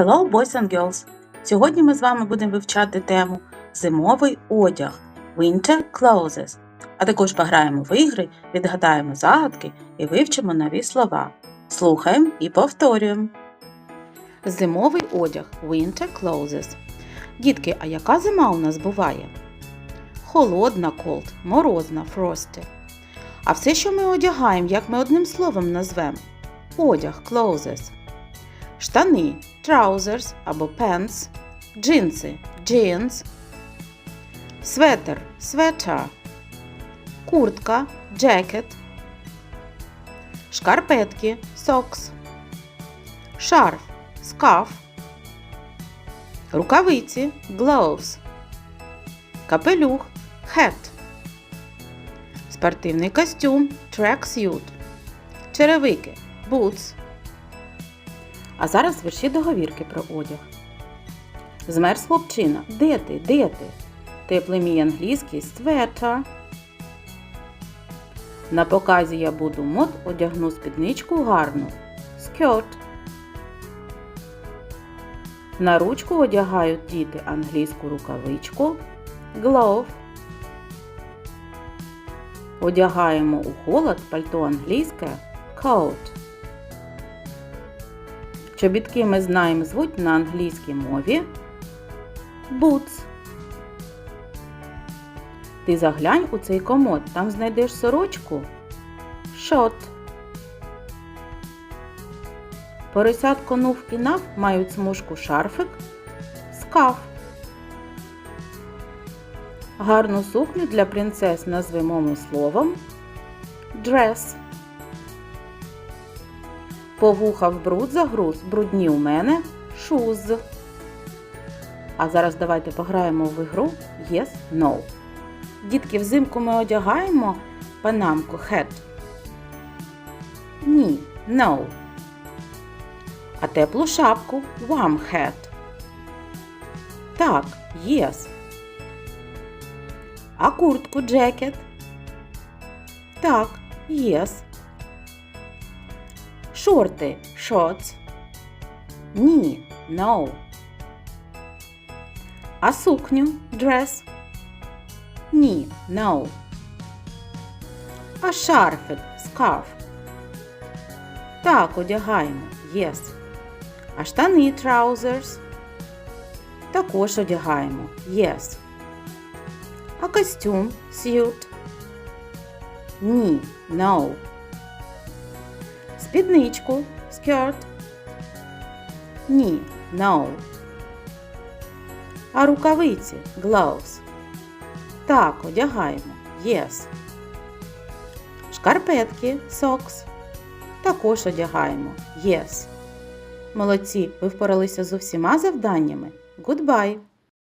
Hello, boys and girls! Сьогодні ми з вами будемо вивчати тему Зимовий одяг Winter Clothes, а також пограємо в ігри, відгадаємо загадки і вивчимо нові слова. Слухаємо і повторюємо. Зимовий одяг Winter Clothes. Дітки, а яка зима у нас буває? Холодна cold, морозна frosty. А все, що ми одягаємо, як ми одним словом назвемо? Одяг clothes. Штани trousers або pants, джинси jeans, светер sweater, куртка jacket, шкарпетки socks, шарф scarf, рукавиці gloves, капелюх hat, спортивний костюм tracksuit, черевики boots. А зараз верші договірки про одяг. Змерз хлопчина. Де ти? Де ти? Теплий мій англійський sweater. На показі я буду мод, одягну спідничку гарну. Skirt. На ручку одягають діти англійську рукавичку. Glove. Одягаємо у холод пальто англійське coat. Чобітки ми знаємо звуть на англійській мові boots. Ти заглянь у цей комод, там знайдеш сорочку shot. Поросятко нув і нав мають смужку шарфик скаф. Гарну сукню для принцес назвемо ми словом dress. По вуха в бруд загруз, брудні у мене shoes. А зараз давайте пограємо в ігру Yes, No. Дітки, взимку ми одягаємо панамку hat. Ні, no. А теплу шапку warm hat. Так, yes. А куртку jacket? Так, yes. Шорти shorts. Ні, no. А сукню dress? Ні, no. А шарфик scarf? Так, одягаємо. Yes. А штани trousers? Також одягаємо. Yes. А костюм suit? Ні, no. Спідничку skirt? Ні, no. А рукавиці gloves? Так, одягаємо. Yes. Шкарпетки socks? Також одягаємо. Yes. Молодці, ви впоралися з усіма завданнями. Goodbye!